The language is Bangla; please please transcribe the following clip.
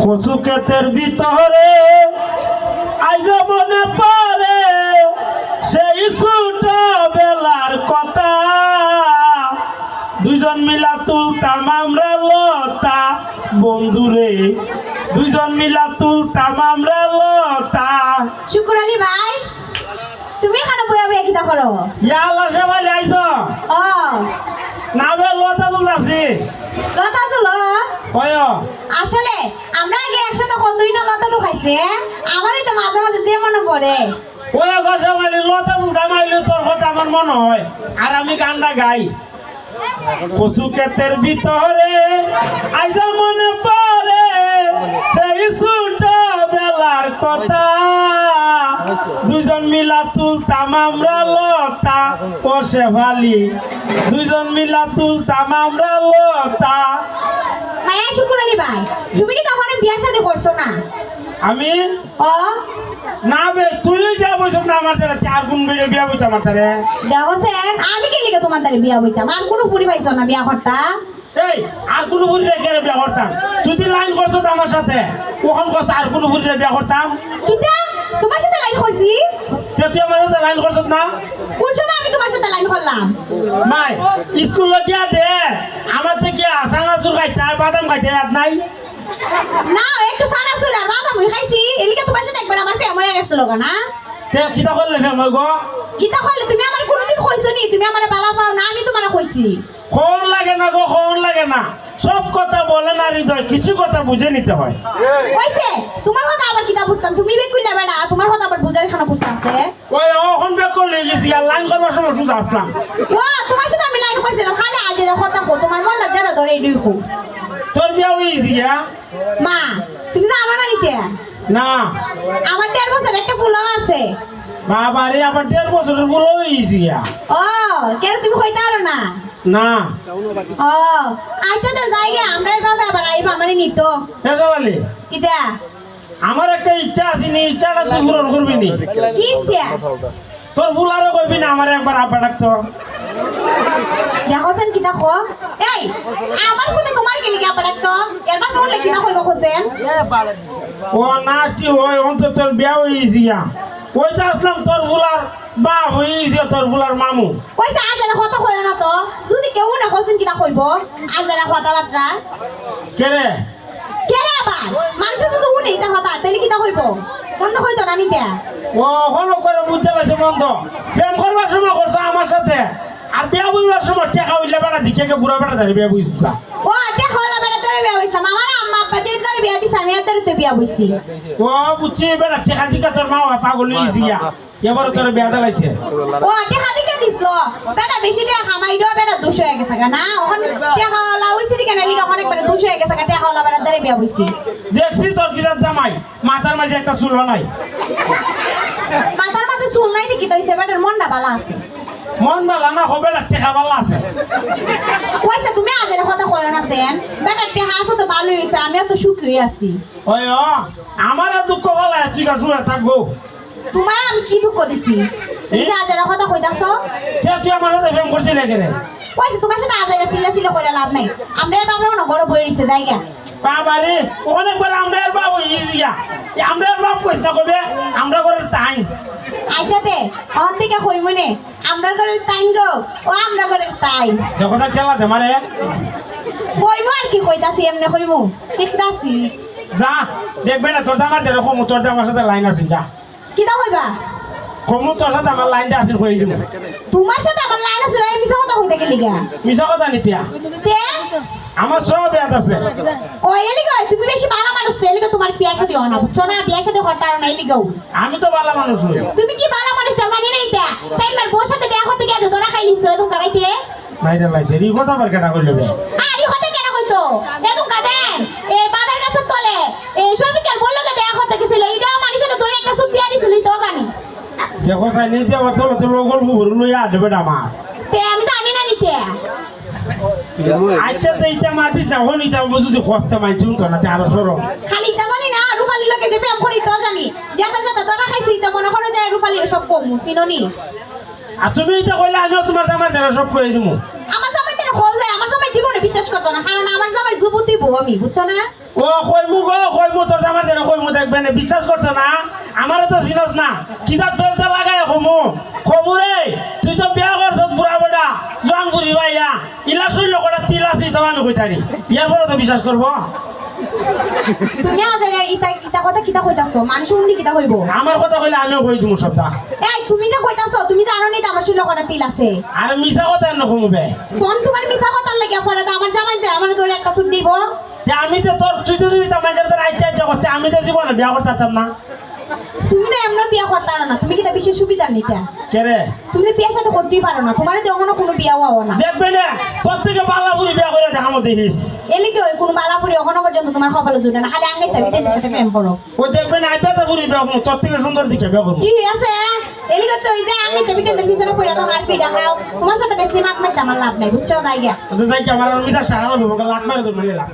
কচু ক্ষেতের ভিতরে আইজ মনে পড়ে সেই ছোট বেলার কথা। দুইজন মিলা তুলতাম আমরা লতা বন্ধুরে দুইজন মিলা তুলতাম আমরা লতা। শুকুর আলী ভাই তুমি এখানে বইয়া বইয়া কিতা করো? ইয়া আল্লাহ সবাই আইস ও। না লতা তুলতাছি। লতা আসলে আমরা আগে একসাথে কতই না লতা তো খাইছে আমারই তো মাঝে মাঝে দিয়ে মনে পড়ে। ওই কথা বলি লতা তুলতাম আইলে তোর কথা আমার মনে হয় আর আমি গানটা গাই। কচু ক্ষেতের ভিতরে আইসা মনে পড়ে সেই ছোট বেলার কথা। দুইজন মিলা তুলতাম আমরা লতা ও শেফালি। দুইজন মিলা তুলতাম আমরা লতা মায়া শুকুর আলী ভাই তুমি কি তখন বিয়া শাদী করছ না? আমি? ও না বে তুই বিয়া বইছ না আমার দ্বারা চার গুণ বেড়ে বিয়া বইছ আমার দ্বারা? দেখছেন আমি কি লিখে তোমার দ্বারা বিয়া বইতাম আর কোনো ফুরি পাইছো না বিয়া করতা? এই আর কোনো বুড়িরে কেড়ে বিয়া করতাম তুই যদি লাইন করছ তো আমার সাথে ওখান করছ আর কোনো বুড়িরে বিয়া করতাম কিতা? তোমার সাথে লাইন করছি? তে তুই আমার সাথে লাইন করছ না? কোন সময় আমি তোমার সাথে লাইন করলাম? মাই স্কুল গিয়া দে। আমার থেকে সানাচুর খাইতে আর বাদাম খাইতে আর নাই। না একটু সানা সুর আর বাদাম খাইছি। এলিকে তোমার সাথে একবার আমার ফেম হয়ে গেছিল না? তে কিতা করলে ফেম গো? কিতা করলে? তুমি আমার কোনোদিন কইছো নি? তুমি আমার বালা পাও না আমি তোমার কইছি। কোন লাগে না গো কোন লাগে না। সব কথা বলে না হৃদয় কিছু কথা বুঝে নিতে হয়। কইছে? তোমার কথা আবার কিতা বুঝতাম? তুমি বে কইলা বেড়া তোমার কথা আবার বুঝার খানা বুঝতে আছে? ওই ওখান বেক করলে গেছি আর লাইন করবার সময় সুযোগ আসলাম। ও তোমার সাথে আমি লাইন করছিলাম খালি আজের কথা কো তোমার মন যারা ধরে এই দুই খু তোর বিয়া হয়েছি গিয়া মা তুমি জানো না নিতে না। আমার দেড় বছর একটা ফুলও আছে। বাবা রে আবার দেড় বছরের ফুল হয়েছি গিয়া ও কেন তুমি কইতে আরও না? না। ও আচ্ছা তো যাই গে আমরা এভাবে আবার আইবা আমারই নিত। হেসবালি কিতা? আমার একটা ইচ্ছা আছে নি ইচ্ছাটা তুই পূরণ করবি নি। কি ইচ্ছা? তোর ভুল আরও কইবি না আমার একবার আব্বা ডাকতো। দেখছেন কিতা খো এই আমার খুদে তোমার কে লিখা পড়ে তো তোর লেখি না কইব হোসেন ও না কি ওই অন্তত তোর বিয়া হয়েছি গিয়া। ওই যে আসলাম তোর ভুলার বা হয়েছে তোর ভুলার মামু। কইছে আজ এর কথা কইও না তো যদি কেউ না হোসেন কিতা কইব? আজ এর কথা বার্তা কে রে? কে রে আবার? মানুষ যদি উনি তা হতা তাহলে কিতা কইব? বন্ধ হইতো না নিতে? ও হলো করে বুঝতে পারছে বন্ধ। প্রেম করবার সময় করছ আমার সাথে। আর বিয়া বইবার সময় টেকা হইলে বেড়া দিকে কে বুড়া বেড়া ধরে বিয়া গা। ও আটে হলা বেড়া তোর বিয়া হইছে আমার যে তোর বিয়া দিছে আমি তোর তো বিয়া হইছি ও বুঝছি বেড়া টেকা দিকে তোর মা পাগল হয়েছি গিয়া এবার তোর বিয়া দিলাইছে ও আটে হাদিকে দিছলো বেটা বেশি টাকা কামাই দিও বেটা দুশো হয়ে গেছে না ওখান টাকা হলা হইছে দিকে না লিগা অনেক বেটা দুশো হয়ে গেছে টাকা হলা বেটা তোর বিয়া হইছি দেখছি তোর কিজার জামাই। মাথার মাঝে একটা চুল নাই মাথার মধ্যে চুল নাই দেখি তো হইছে বেটার মনটা ভালো আছে। মন বালা না হবে না টেকা বালা আছে। কইছে তুমি আজের কথা কইও না সেন বেটার টাকা আছে তো ভালো হইছে আমিও তো সুখী আছি। ওই আমার দুঃখ বলা তুই কা শুয়ে থাকব? তোমার আমি কি দুঃখ দিছি? তুমি যে আজের কথা কইতাছ? তে তুই আমার সাথে প্রেম করছিস রে? কইছে তোমার সাথে আজের সিলা সিলা কইরা লাভ নাই। আমরা এর বাবা না বড় বই রইছে জায়গা? বাবারে অনেকবার আমরা এর বাবু ইজিয়া আমরা এর বাপ না কবে আমরা করে তাই। আচ্ছা দে অন থেকে কই মনে আমরা করে তাইন গো। ও আমরা করে তাই। দেখো খেলা দে মারে কইমু আর কি কইতাছি এমনি কইমু? শিখতাছি। যা দেখবে না তোর জামার দে কমু তোর জামার সাথে লাইন আছে যা। কিতা কইবা? কমু তোর সাথে আমার লাইন দিয়ে আসিল কই দিব তোমার সাথে আমার লাইন আছে আমি মিছা কথা কইতে গেলি গা? মিছা কথা নিতিয়া তে? আমার সব ব্যাত আছে। ও এলি গো তুমি বেশি ভালো মানুষ তো এলি গো তোমার বিয়ার সাথে হনা বুঝছ না? সাথে করতে আর না এলি গো। আমি তো ভালো মানুষ তুমি কি এটা সাইমার বউর সাথে দেখা করতে গিয়ে ধরা খাইলিস তো তুমি করাইতে বাইরে লাইছে এই কথা বার কেটা কইলে বে আরে হতে কেন কইতো? এ তো কাদেন এ বাজার কাছে তলে এ সবিকার বলল কে দেখা করতে গেছিল এটা মানুষের সাথে ধরে একটা সুপ দিয়া দিছিল তো জানি। দেখো সাই নিতে আবার চলো তো লগল খবর লইয়া দেবে আমার তে আমি জানি না নিতে। আচ্ছা তো এইটা মাতিস না হন এটা যদি খস্তে মাইছি তো না তে আরও সরম। খালি তা জানি না রুফালি লোকে যে প্রেম করি তো জানি যেতে যেতে খাইছি তো মনে করো যে রুফালির সব কম চিননি? আর তুমি এটা কইলে আমিও তোমার জামার দ্বারা সব কই দিমু। আমার জামাই তেরে হল যায় আমার জামাই জীবনে বিশ্বাস করতো না কারণ আমার জামাই যুবতী বউ আমি বুঝছ না? ও কইমু গো কইমু বেনে বিশ্বাস করছ না? আমারও তো চিনস না। কিসা পেলসা লাগাই কমু? কমু রে তুই তো বিয়া করছ বুড়া বেটা জোয়ান বুড়ি ভাইয়া। ইলা শুনল কটা তিল আছি তো আমি কইতারি। ইয়ার পরে তো বিশ্বাস করব। তুমি আজ কিতা কথা কিতা কইতাছো? মানুষ উনি কিতা কইব আমার কথা কইলে আমিও কই দিমু সপ্তাহ এই তুমি তো কইতাছো তুমি জানো নি আমার শুনলে কটা তিল আছে? আর মিছা কথা এনে কমু বে। তখন তোমার মিছা কথা লাগে পরে তো আমার জামাইতে আমার দৌড়ে একটা সুট দিব। যে আমি তো তোর তুই তো যদি তোর আইটা আইটা করতে আমি তো জীবনে বিয়া করতে না। তুমি তো এমন বিয়া করতে না। তুমি বিশেষ সুবিধা নিতা? কে রে? তুমি তো বিয়ের সাথে করতেই পারো না। তোমার তো এখনও কোনো বিয়া হওয়া না। দেখবে না? তোর থেকে বিয়া করে দেখামো দেখিস এলিকে ওই কোনো বালা এখনও পর্যন্ত তোমার কপালে না? খালি আঙ্গাই টেনের সাথে প্রেম করো। ওই দেখবে না তো বুড়ি বিয়া তোর সুন্দর দিকে বিয়া ঠিক আছে? এলিকে তো ওই যে আঙ্গাই তাবি টেনের পিছনে পড়ে তো হার ফিরা খাও। তোমার সাথে বেশি মাক মারতে আমার লাভ নাই বুঝছ? জায়গা তো আমার মারে মানে লাখ